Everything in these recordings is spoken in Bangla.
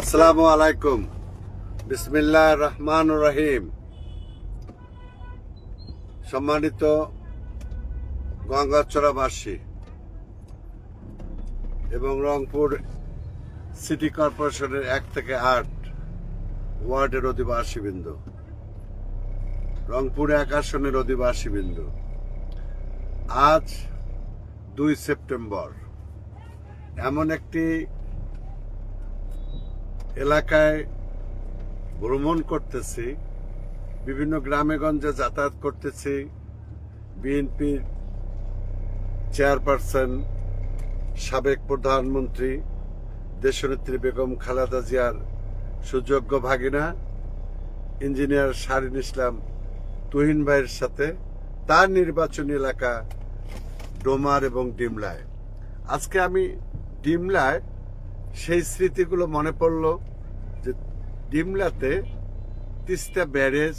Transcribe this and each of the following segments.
আসসালামু আলাইকুম। বিসমিল্লাহ রহমান রহিম। সম্মানিত গঙ্গাচড়াবাসী এবং রংপুর সিটি কর্পোরেশনের এক থেকে আট ওয়ার্ডের অধিবাসীবৃন্দ, রংপুর এক আসনের অধিবাসীবৃন্দ। আজ দুই সেপ্টেম্বর। এমন একটি এলাকায় ভ্রমণ করতেছি, বিভিন্ন গ্রামে গঞ্জে যাতায়াত করতেছি, বিএনপির চেয়ারপারসন, সাবেক প্রধানমন্ত্রী, দেশনেত্রী বেগম খালেদা জিয়ার সুযোগ্য ভাগিনা, ইঞ্জিনিয়ার শারিন ইসলাম তুহিন ভাইয়ের সাথে তার নির্বাচনী এলাকা ডোমার এবং ডিমলায়। আজকে আমি ডিমলায় সেই স্মৃতিগুলো মনে পড়ল। ডিমলাতে তিস্তা ব্যারেজ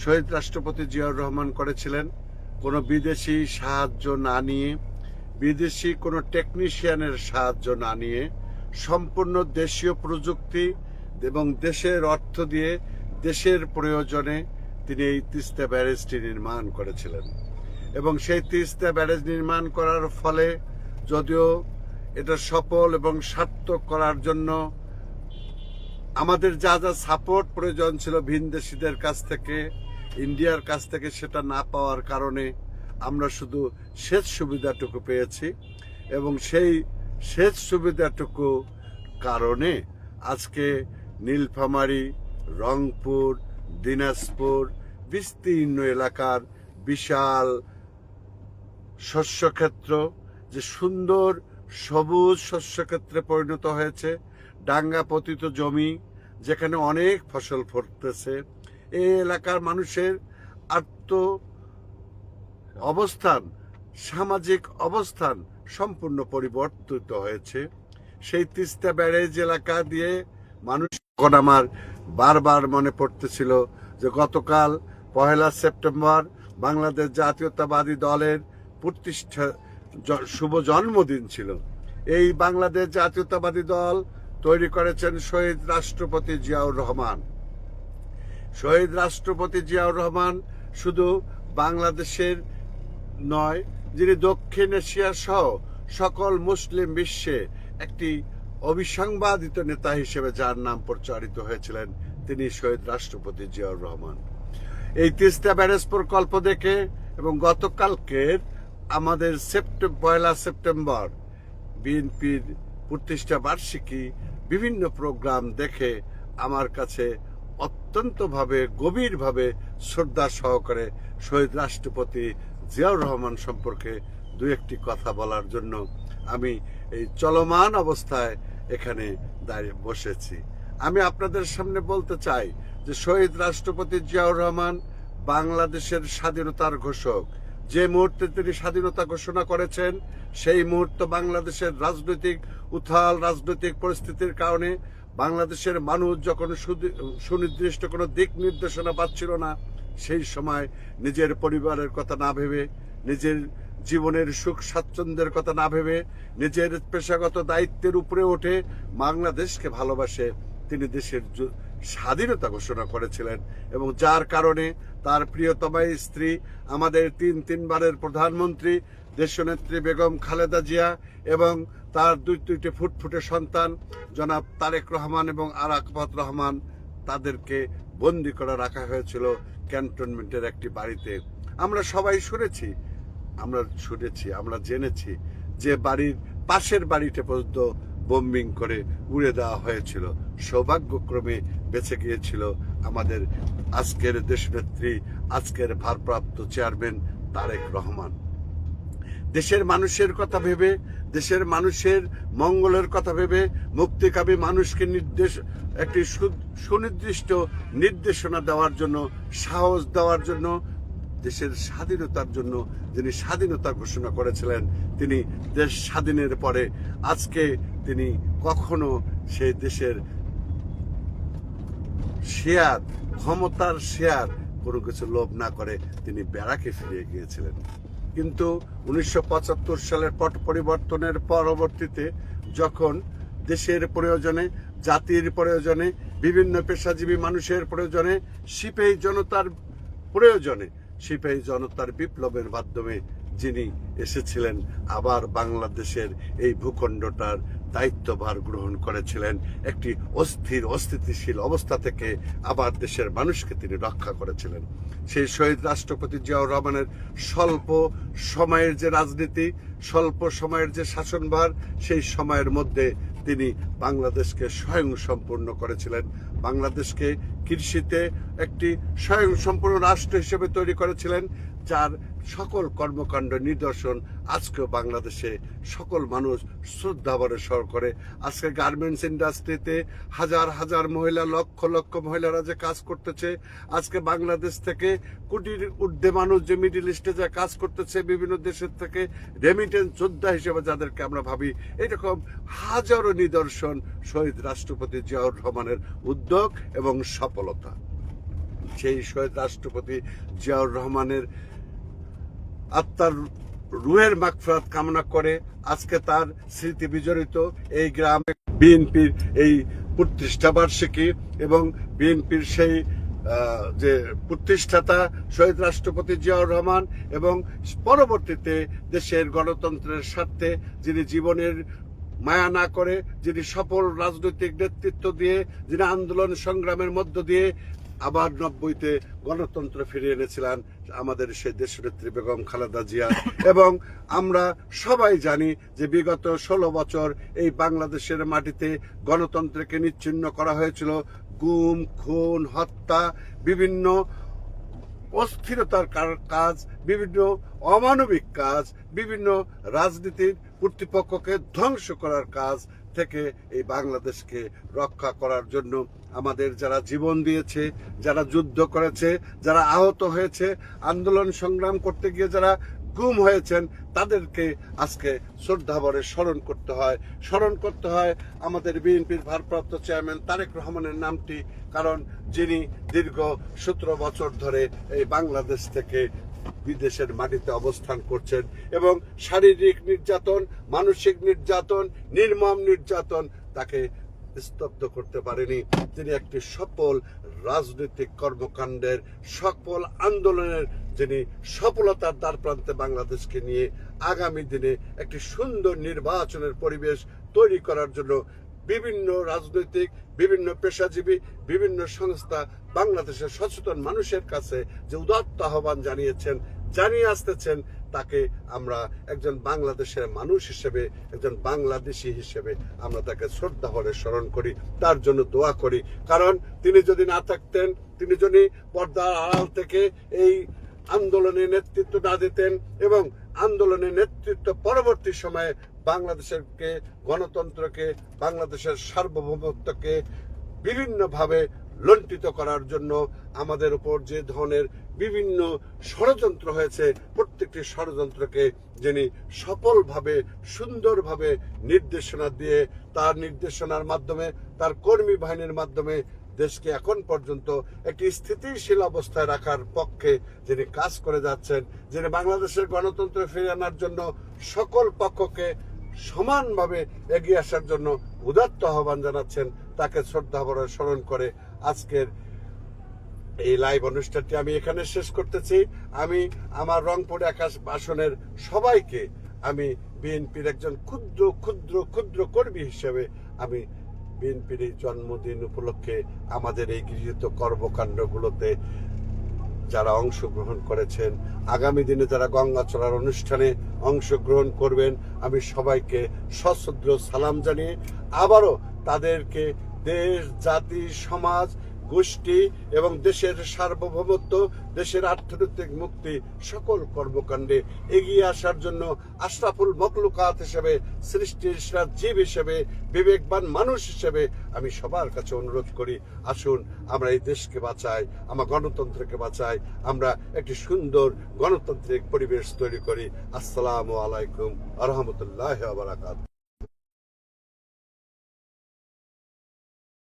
শহীদ রাষ্ট্রপতি জিয়াউর রহমান করেছিলেন। কোনো বিদেশি সাহায্য না নিয়ে, বিদেশি কোনো টেকনিশিয়ানের সাহায্য না নিয়ে সম্পূর্ণ দেশীয় প্রযুক্তি এবং দেশের অর্থ দিয়ে দেশের প্রয়োজনে তিনি এই তিস্তা ব্যারেজটি নির্মাণ করেছিলেন। এবং সেই তিস্তা ব্যারেজ নির্মাণ করার ফলে যদিও এটা সফল এবং সার্থক করার জন্য আমাদের যা যা সাপোর্ট প্রয়োজন ছিল ভিনদেশিদের কাছ থেকে, ইন্ডিয়ার কাছ থেকে সেটা না পাওয়ার কারণে আমরা শুধু সেচ সুবিধাটুকু পেয়েছি এবং সেই সেচ সুবিধাটুকু কারণে আজকে নীলফামারী, রংপুর, দিনাজপুর, বিস্তীর্ণ এলাকার বিশাল শস্যক্ষেত্র যে সুন্দর সবুজ শস্যক্ষেত্রে পরিণত হয়েছে। ডাঙ্গা পতিত জমি যেখানে অনেক ফসল ফলতেছে এই এলাকার মানুষের আত্ম অবস্থান, সামাজিক অবস্থান সম্পূর্ণ পরিবর্তিত হয়েছে। সেই তিস্তা ব্যারেজ এলাকা দিয়ে মানুষ এখন আমার বারবার মনে পড়তেছিল যে গতকাল পহেলা সেপ্টেম্বর বাংলাদেশ জাতীয়তাবাদী দলের প্রতিষ্ঠা শুভ জন্মদিন ছিল। এই বাংলাদেশ জাতীয়তাবাদী দল তৈরি করেছেন শহীদ রাষ্ট্রপতি জিয়াউর রহমান। শহীদ রাষ্ট্রপতি জিয়াউর রহমান শুধু বাংলাদেশের নয়, যিনি দক্ষিণ এশিয়া সহ সকল মুসলিম বিশ্বে একটি অবিসংবাদিত নেতা হিসেবে যার নাম প্রচারিত হয়েছিলেন, তিনি শহীদ রাষ্ট্রপতি জিয়াউর রহমান। এই তিস্তা ব্যারেজ প্রকল্প দেখে এবং গতকালকের আমাদের সেপ্টেম্বর পয়লা সেপ্টেম্বর বিএনপির প্রতিষ্ঠা বার্ষিকী বিভিন্ন প্রোগ্রাম দেখে আমার কাছে অত্যন্তভাবে, গভীরভাবে শ্রদ্ধা সহকারে শহীদ রাষ্ট্রপতি জিয়াউর রহমান সম্পর্কে দু একটি কথা বলার জন্য আমি এই চলমান অবস্থায় এখানে দাঁড়িয়ে বসেছি। আমি আপনাদের সামনে বলতে চাই যে শহীদ রাষ্ট্রপতি জিয়াউর রহমান বাংলাদেশের স্বাধীনতার ঘোষক। যে মুহূর্তে তিনি স্বাধীনতা ঘোষণা করেছেন, সেই মুহূর্ত বাংলাদেশের রাজনৈতিক উথাল রাজনৈতিক পরিস্থিতির কারণে বাংলাদেশের মানুষ যখন সুনির্দিষ্ট কোনো দিক নির্দেশনা পাচ্ছিল না, সেই সময় নিজের পরিবারের কথা না ভেবে, নিজের জীবনের সুখ স্বাচ্ছন্দ্যের কথা না ভেবে, নিজের পেশাগত দায়িত্বের উপরে ওঠে বাংলাদেশকে ভালোবাসে তিনি দেশের স্বাধীনতা ঘোষণা করেছিলেন এবং যার কারণে তার প্রিয়তমা স্ত্রী, আমাদের তিন তিনবারের প্রধানমন্ত্রী, দেশনেত্রী বেগম খালেদা জিয়া এবং তার দুই দুইটি ফুটফুটে সন্তান, জনাব তারেক রহমান এবং আরাকবাত রহমান, তাদেরকে বন্দি করে রাখা হয়েছিল ক্যান্টনমেন্টের একটি বাড়িতে। আমরা সবাই শুনেছি, আমরা শুনেছি, আমরা জেনেছি যে বাড়ির পাশের বাড়িতে পর্যন্ত বোম্বিং করে উড়ে দেওয়া হয়েছিল। সৌভাগ্যক্রমে বেঁচে গিয়েছিল আমাদের আজকের দেশনেত্রী, আজকের ভারপ্রাপ্ত চেয়ারম্যান তারেক রহমান। দেশের মানুষের কথা ভেবে, দেশের মানুষের মঙ্গলের কথা ভেবে মুক্তিকামী মানুষকে নির্দেশ, একটি সুনির্দিষ্ট নির্দেশনা দেওয়ার জন্য, সাহস দেওয়ার জন্য, দেশের স্বাধীনতার জন্য যিনি স্বাধীনতা ঘোষণা করেছিলেন, তিনি দেশ স্বাধীনের পরে আজকে তিনি কখনো সেই দেশের শেয়ার, ক্ষমতার শেয়ার, কোনো কিছু লোভ না করে তিনি ব্যারাকে ফিরে গিয়েছিলেন। কিন্তু উনিশশো পঁচাত্তর সালের পট পরিবর্তনের পরবর্তীতে যখন দেশের প্রয়োজনে, জাতির প্রয়োজনে, বিভিন্ন পেশাজীবী মানুষের প্রয়োজনে, সিপাহী জনতার প্রয়োজনে, সিপাহী জনতার বিপ্লবের মাধ্যমে যিনি এসেছিলেন, আবার বাংলাদেশের এই ভূখণ্ডটার দায়িত্বভার গ্রহণ করেছিলেন একটি অস্থির, অস্থিতিশীল অবস্থা থেকে আবার দেশের মানুষকে তিনি রক্ষা করেছিলেন। সেই শহীদ রাষ্ট্রপতি জিয়াউর রহমানের স্বল্প সময়ের যে রাজনীতি, স্বল্প সময়ের যে শাসনভার, সেই সময়ের মধ্যে তিনি বাংলাদেশকে স্বয়ং সম্পূর্ণ করেছিলেন। বাংলাদেশকে কৃষিতে একটি স্বয়ং সম্পূর্ণ রাষ্ট্র হিসেবে তৈরি করেছিলেন। যার সকল কর্মকাণ্ড নিদর্শন আজকেও বাংলাদেশে সকল মানুষ শ্রদ্ধাভরে স্মরণ করে। আজকে গার্মেন্টস ইন্ডাস্ট্রিতে হাজার হাজার মহিলা, লক্ষ লক্ষ মহিলারা যে কাজ করতেছে, আজকে বাংলাদেশ থেকে কোটির ঊর্ধ্বে মানুষ যে মিডিল ইস্টে যা কাজ করতেছে, বিভিন্ন দেশের থেকে রেমিটেন্স যোদ্ধা হিসেবে যাদেরকে আমরা ভাবি, এরকম হাজারো নিদর্শন শহীদ রাষ্ট্রপতি জিয়াউর রহমানের উদ্যোগ এবং সফলতা। সেই শহীদ রাষ্ট্রপতি জিয়াউর রহমানের আত্মার রুহের মাগফিরাত কামনা করে আজকে তার স্মৃতি বিজড়িত এই গ্রামে বিএনপির এই প্রতিষ্ঠা বার্ষিকী এবং বিএনপির সেই যে প্রতিষ্ঠাতা শহীদ রাষ্ট্রপতি জিয়াউর রহমান এবং পরবর্তীতে দেশের গণতন্ত্রের স্বার্থে যিনি জীবনের মায়া না করে, যিনি সফল রাজনৈতিক নেতৃত্ব দিয়ে, যিনি আন্দোলন সংগ্রামের মধ্য দিয়ে আবার নব্বইতে গণতন্ত্র ফিরিয়ে এনেছিলেন আমাদের সেই দেশনেত্রী বেগম খালেদা জিয়া। এবং আমরা সবাই জানি যে বিগত ষোলো বছর এই বাংলাদেশের মাটিতে গণতন্ত্রকে নিচ্ছিন্ন করা হয়েছিল। গুম খুন হত্যা বিভিন্ন অস্থিরতার কার- কাজ বিভিন্ন অমানবিক কাজ বিভিন্ন রাজনীতির কর্তৃপক্ষকে ধ্বংস করার কাজ থেকে এই বাংলাদেশকে রক্ষা করার জন্য আমাদের যারা জীবন দিয়েছে, যারা যুদ্ধ করেছে, যারা আহত হয়েছে, আন্দোলন সংগ্রাম করতে গিয়ে যারা গুম হয়েছেন, তাদেরকে আজকে শ্রদ্ধাভরে স্মরণ করতে হয়। স্মরণ করতে হয় আমাদের বিএনপির ভারপ্রাপ্ত চেয়ারম্যান তারেক রহমানের নামটি, কারণ যিনি দীর্ঘ সতেরো বছর ধরে এই বাংলাদেশ থেকে বিদেশের মাটিতে অবস্থান করছেন এবং শারীরিক নির্যাতন, মানসিক নির্যাতন, নির্মম নির্যাতন তাকে স্তব্ধ করতে পারেনি। তিনি একটি সফল রাজনৈতিক কর্মকাণ্ডের, সফল আন্দোলনের, যিনি সফলতার দ্বার প্রান্তে বাংলাদেশকে নিয়ে আগামী দিনে একটি সুন্দর নির্বাচনের পরিবেশ তৈরি করার জন্য বিভিন্ন রাজনৈতিক, বিভিন্ন পেশাজীবী, বিভিন্ন সংস্থা বাংলাদেশের সচেতন মানুষের কাছে যে উদাত্ত আহ্বান জানিয়েছেন জানিয়ে আসতেছেন, তাকে আমরা একজন বাংলাদেশের মানুষ হিসেবে, একজন বাংলাদেশি হিসেবে আমরা তাকে শ্রদ্ধা ভরে স্মরণ করি, তার জন্য দোয়া করি। কারণ তিনি যদি না থাকতেন, তিনি যদি পর্দার আড়াল থেকে এই আন্দোলনে নেতৃত্ব না দিতেন এবং আন্দোলনের নেতৃত্ব পরবর্তী সময়ে বাংলাদেশের কে গণতন্ত্রকে, বাংলাদেশের সার্বভৌমত্বকে বিভিন্নভাবে লুণ্ঠিত করার জন্য আমাদের উপর যে ধরনের বিভিন্ন ষড়যন্ত্র হয়েছে, প্রত্যেকটি ষড়যন্ত্রকে যিনি সফলভাবে, সুন্দরভাবে নির্দেশনা দিয়ে তার নির্দেশনার মাধ্যমে, তার কর্মী বাহিনীর মাধ্যমে দেশকে এখন পর্যন্ত একটি স্থিতিশীল অবস্থায় রাখার পক্ষে যিনি কাজ করে যাচ্ছেন, যিনি বাংলাদেশের গণতন্ত্র ফিরে আনার জন্য সকল পক্ষকে সমানভাবে এগিয়ে আসার জন্য উদাত্ত আহ্বান জানাচ্ছেন, তাকে শ্রদ্ধা স্মরণ করে আজকের এই লাইভ অনুষ্ঠানটি আমি এখানে শেষ করতেছি। আমি আমার রংপুর আকাশ আসনের সবাইকে আমি বিএনপির একজন ক্ষুদ্র ক্ষুদ্র ক্ষুদ্র কর্মী হিসেবে আমি বিএনপির এই জন্মদিন উপলক্ষে আমাদের এই গৃহীত কর্মকাণ্ডগুলোতে যারা অংশগ্রহণ করেছেন, আগামী দিনে যারা গঙ্গা চড়ার অনুষ্ঠানে অংশগ্রহণ করবেন, আমি সবাইকে সশ্রদ্ধ সালাম জানিয়ে আবারও তাদেরকে দেশ, জাতি, সমাজ গোষ্ঠী এবং দেশের সার্বভৌমত্ব, দেশের অর্থনৈতিক মুক্তি, সকল কর্মকাণ্ডে এগিয়ে আসার জন্য আশরাফুল মকলুকাত হিসেবে, সৃষ্টির জীব হিসেবে, বিবেকবান মানুষ হিসেবে আমি সবার কাছে অনুরোধ করি, আসুন আমরা এই দেশকে বাঁচাই, আমার গণতন্ত্রকে বাঁচাই, আমরা একটি সুন্দর গণতান্ত্রিক পরিবেশ তৈরি করি। আসসালামু আলাইকুম আরহামতুল্লাহ বারাকাত।